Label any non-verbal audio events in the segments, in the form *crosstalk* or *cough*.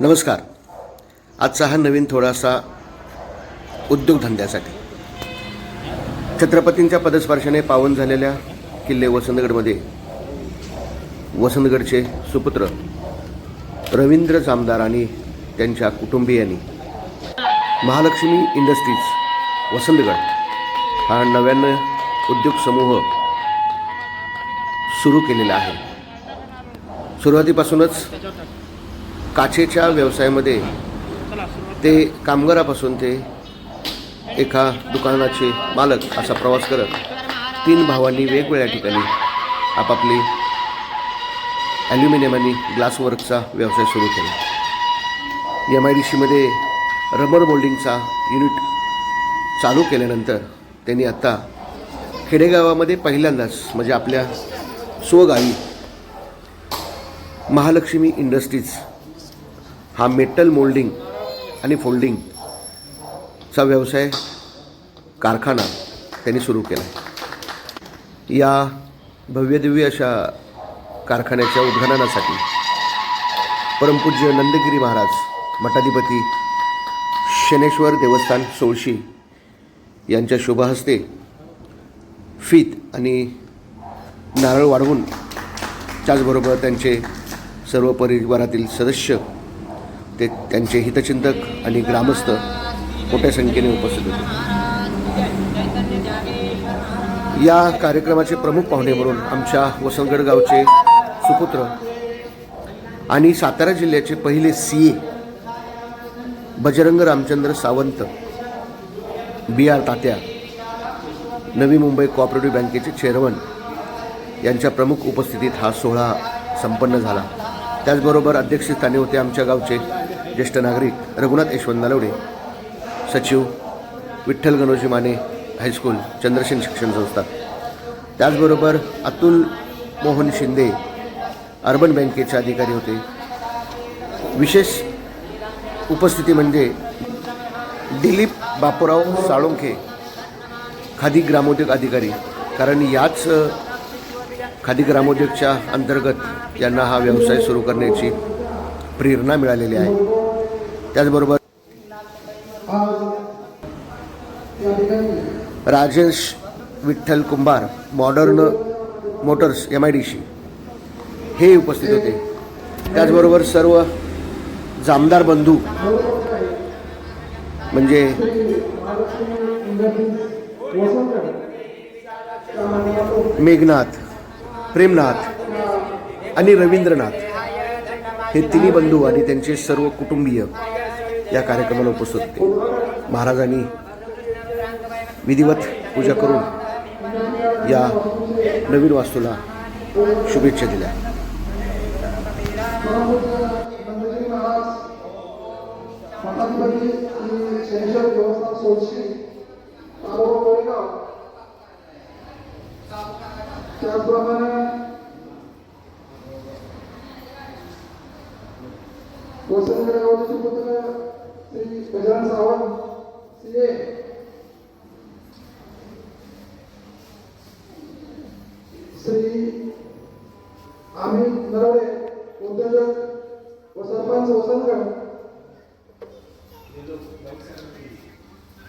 नमस्कार. आजचा हा नवीन थोडासा उद्योगधंद्यासाठी. छत्रपतींच्या पदस्पर्शाने पावन झालेल्या किल्ले वसंतगडमध्ये वसंतगडचे सुपुत्र रवींद्र जामदार आणि त्यांच्या कुटुंबियांनी महालक्ष्मी इंडस्ट्रीज वसंतगड हा नव्यानं उद्योग समूह सुरू केलेला आहे. सुरुवातीपासूनच काचेच्या व्यवसायामध्ये ते कामगारापासून ते एका दुकानाचे मालक असा प्रवास करत तीन भावांनी वेगवेगळ्या ठिकाणी आपापली ॲल्युमिनियम आणि ग्लासवर्कचा व्यवसाय सुरू केला. एम आय डी सीमध्ये रबर मोल्डिंगचा युनिट चालू केल्यानंतर त्यांनी आत्ता खेडेगावामध्ये पहिल्यांदाच म्हणजे आपल्या स्वगावी महालक्ष्मी इंडस्ट्रीज हा मेटल मोल्डिंग आणि फोल्डिंगचा व्यवसाय कारखाना त्यांनी सुरू केला या भव्यदिव्य अशा कारखान्याच्या उद्घाटनासाठी परमपूज्य नंदगिरी महाराज मठाधिपती शनेश्वर देवस्थान सोळशी यांच्या शुभहस्ते फीत आणि नारळ वाढवून त्याचबरोबर त्यांचे सर्व परिवारातील सदस्य ते त्यांचे हितचिंतक आणि ग्रामस्थ मोठ्या संख्येने उपस्थित होते. या कार्यक्रमाचे प्रमुख पाहुणे म्हणून आमच्या वसंतगड गावचे सुपुत्र आणि सातारा जिल्ह्याचे पहिले C A Bajrang Ramchandra Sawant B R Tatya Navi Mumbai cooperative बँकेचे चेअरमन यांच्या प्रमुख उपस्थितीत हा सोहळा संपन्न झाला. त्याचबरोबर अध्यक्षस्थानी होते आमच्या गावचे ज्येष्ठ नागरिक रघुनाथ यशवंत नालवडे सचिव विठ्ठल गणोजी माने हायस्कूल चंद्रसेन शिक्षण संस्था. त्याचबरोबर अतुल मोहन शिंदे अर्बन बँकेचे अधिकारी होते. विशेष उपस्थिती म्हणजे दिलीप बापूराव साळुंखे खादी ग्रामोद्योग अधिकारी. कारण याच खादी ग्रामोद्योगच्या अंतर्गत यांना हा व्यवसाय सुरू करण्याची प्रेरणा मिळालेली आहे. त्याचबरोबर Rajesh Vitthal Kumbhar modern motors M I D C हे उपस्थित होते. त्याचबरोबर सर्व जामदार बंधू म्हणजे मेघनाथ प्रेमनाथ आणि रवींद्रनाथ हे तिन्ही बंधू आणि त्यांचे सर्व कुटुंबीय या कार्यक्रमाला उपस्थित होते. महाराजांनी विधिवत पूजा करून या नवीन वास्तूला शुभेच्छा दिल्या. त्याचप्रमाणे वसंत गावचे श्री गजानन सावंत सी ए श्री अमित नरवडे उद्योजक व सरपंच वसंतगड।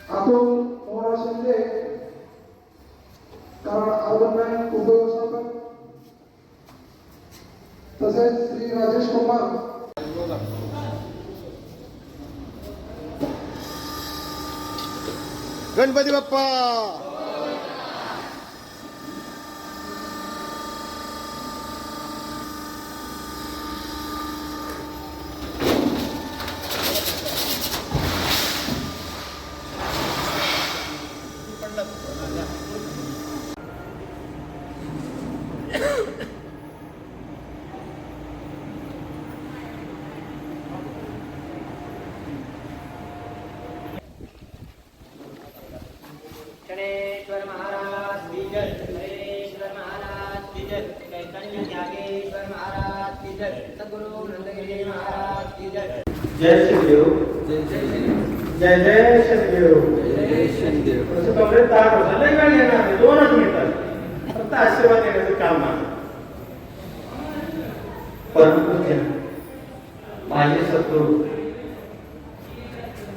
अतुल मोहन शिंदे कारण अर्बन बँक उपव्यवस्थापक तसेच श्री राजेश कुमार। गणपती बाप्पा! महाराज की जय महाराज की जय चैतन्य त्यागेश्वर महाराज की जय सद्गुरु नंदगिरी महाराज की जय। जय जय जय शिवदेव असं कमरेत तार होता लय वेळ घेणार नाही दोनच मिनिटात फक्त आशीर्वाद देण्याचं काम आहे. परमपूज्य माझे सद्गुरू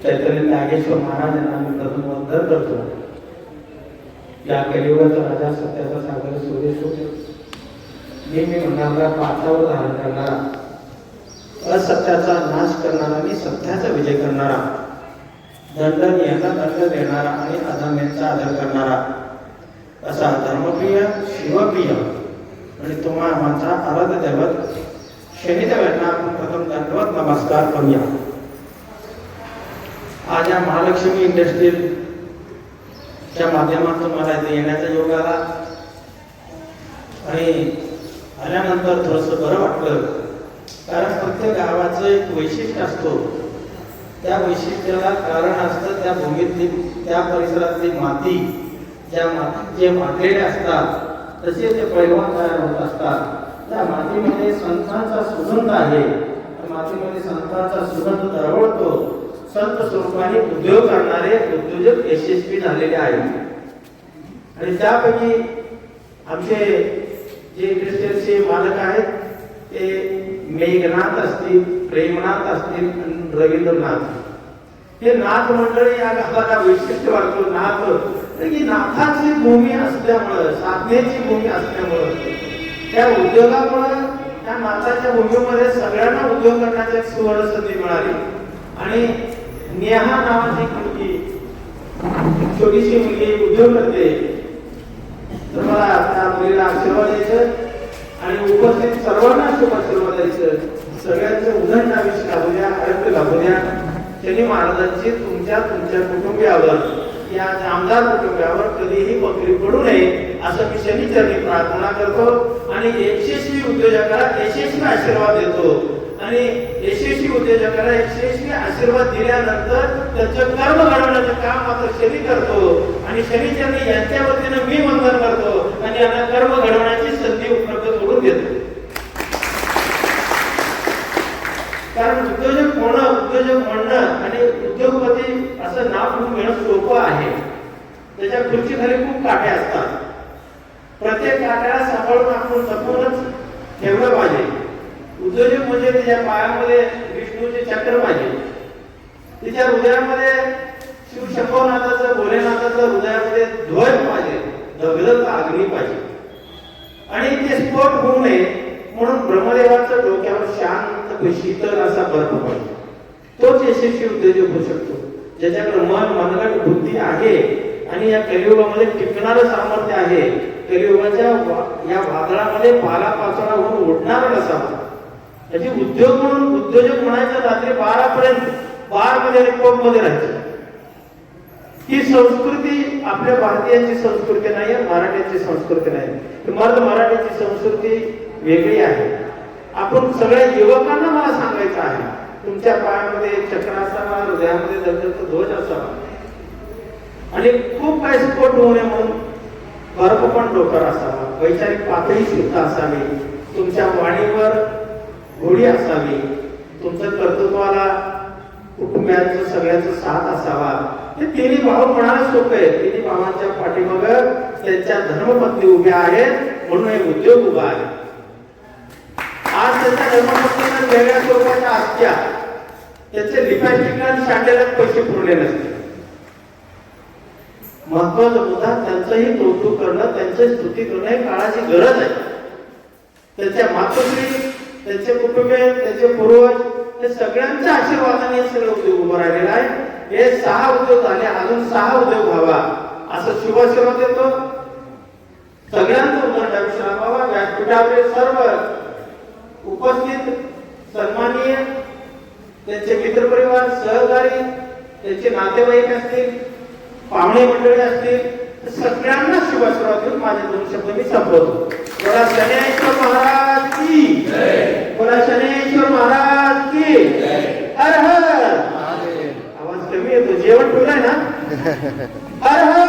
चैतन्य नागेश्वर महाराजांना मी प्रथम वंदन करतो. या कलियुगाचा राजा सत्याचा सागर सूर्य मी नेहमी म्हणणारा पाठावर धारण करणारा असत्याचा नाश करणारा आणि सत्याचा विजय करणारा दंड यांना दंड देणारा आणि अधम्यांचा आदर करणारा असा धर्मप्रिय शिवप्रिय आणि तुम्हा माझा आराध्य दैवत शनिदेवांना आपण प्रथम दंडवत नमस्कार करूया. आज या महालक्ष्मी इंडस्ट्रीज च्या माध्यमातून मला इथे येण्याचा योग आला. आणि आल्यानंतर थोडंसं बरं वाटलं. कारण प्रत्येक गावाचं एक वैशिष्ट्य असतो. त्या वैशिष्ट्याला कारण असतं त्या भूमीतली त्या परिसरातली माती. ज्या मातीत जे माटलेले असतात तसे ते पैलवान तयार होत असतात. त्या मातीमध्ये संतांचा सुगंध आहे. त्या मातीमध्ये संतांचा सुगंध दरवळतो. संत स्वरूपाने उद्योग करणारे उद्योजक यशस्वी झालेले आहेत. आणि त्यापैकी आमचे जे क्रिस्टियनचे मालक आहेत ते मेघनाथ असतील प्रेमनाथ असतील आणि रवींद्रनाथ. हे नाथ मंडळी या गावाला वैशिष्ट्य वाटतो. नाथ तर की नाथाची भूमी असल्यामुळं साधनेची भूमी असल्यामुळं. त्या उद्योगामुळं त्या नाथाच्या भूमीमध्ये सगळ्यांना उद्योग करण्याची एक सुवर्ण संधी मिळाली. आणि नेहा नावाची मुलगी. छोटीशी मुलगी उद्योग करते. तर मला त्या मुलीला आशीर्वाद द्यायचं आणि उपस्थित सर्वांना शुभ आशीर्वाद द्यायचं. सगळ्यांचं उदंड आयुष्य लाभू द्या आरोग्य लाभू द्या. शनी महाराजांची तुमच्या तुमच्या कुटुंबियावर या आमदार कुटुंबियावर कधीही बकरी पडू नये असं मी शनिचरणी प्रार्थना करतो आणि यशस्वी उद्योजकाला यशस्वी आशीर्वाद देतो. आणि यशस्वी उद्योजकाला यशस्वी आशीर्वाद दिल्यानंतर त्याचं कर्म घडवण्याचं काम मात्र शनी करतो. आणि शनीचंद्र यांच्या वतीनं मी वंदन करतो आणि यांना कर्म घडवण्याची संधी उपलब्ध करून देतो. कारण उद्योजक होणं उद्योजक म्हणणं आणि उद्योगपती असं नाव म्हणून घेणं सोपं आहे. त्याच्या खुर्ची खाली खूप काटे असतात. प्रत्येक काट्याला सांभाळून आपण जपूनच ठेवलं पाहिजे. उद्योजक म्हणजे तिच्या पायामध्ये विष्णूचे चक्र पाहिजे. तिच्या हृदयामध्ये शिव शंभवनाथाचं भोलेनाथाचं हृदयामध्ये ध्वज पाहिजे दगदग अग्नी पाहिजे. आणि ते स्फोट होऊ नये म्हणून ब्रह्मदेवाचं डोक्यावर शांत शीतल असा बर्फ पाहिजे तोच यशस्वी उद्योजक होऊ शकतो. ज्याच्याकडे मन मनगट बुद्धी आहे आणि या कलियुगामध्ये टिकणारं सामर्थ्य आहे कलियुगाच्या वा- या वादळामध्ये पाला पाचोळा होऊन उठणार असावा त्याची उद्योग म्हणून उद्योजक म्हणायचं रात्री बारा पर्यंत बारमध्ये रिपोर्टमध्ये राहायचं. ही संस्कृती आपल्या भारतीयांची संस्कृती नाही मराठ्यांची संस्कृती नाही मला मर्द मराठीची संस्कृती वेगळी आहे. आपण सगळ्या युवकांना मला सांगायचं आहे तुमच्या पायामध्ये चक्र असावा हृदयामध्ये दर्जाचा ध्वज असावा. आणि खूप काही स्फोट होऊ नये म्हणून बर्फ पण डोकर असावा वैचारिक पातळी सुद्धा असावी. तुमच्या वाणीवर गोडी असावी तुमचं कर्तृत्वाला कुटुंबियांचं सगळ्याचं साथ असावा. हे तिन्ही भाव म्हणायला सोपं आहे. तिन्ही भावांच्या पाठीमाग त्यांच्या धर्मपत्नी उभ्या आहेत म्हणून हे उद्योग उभा आहे. आज त्यांच्या धर्मपत्नींना वेगळ्या स्वरूपाच्या असत्या त्याचे लिपॅस्टिक आणि शांडेला पैसे पुरले नसते. महत्त्वाचा मुद्दा त्यांचंही कौतुक करणं त्यांची स्तुती करणं हे काळाची गरज आहे. त्याच्या मातोश्री त्यांचे कुटुंबे त्यांचे पूर्वज हे सगळ्यांच्या आशीर्वादाने हे सगळं उद्योग उभं राहिलेलं आहे. हे सहा उद्योग झाले अजून सहा उद्योग व्हावा असं शुभाशीर्वाद देतो. सगळ्यांचं उदाहरण आयुष्य लाभावा व्यासपीठावरील सर्व उपस्थित सन्माननीय त्यांचे मित्रपरिवार सहकारी त्यांचे नातेवाईक असतील पाहुणे मंडळी असतील सगळ्यांना शुभाशीर्वाद देऊन माझे दोन शब्द मी संपवतो. बोला शनेश्वर महाराज की बोला शनेश्वर महाराज की हर हर. आवाज कमी येतो. जेवण ठेवलाय ना? *laughs*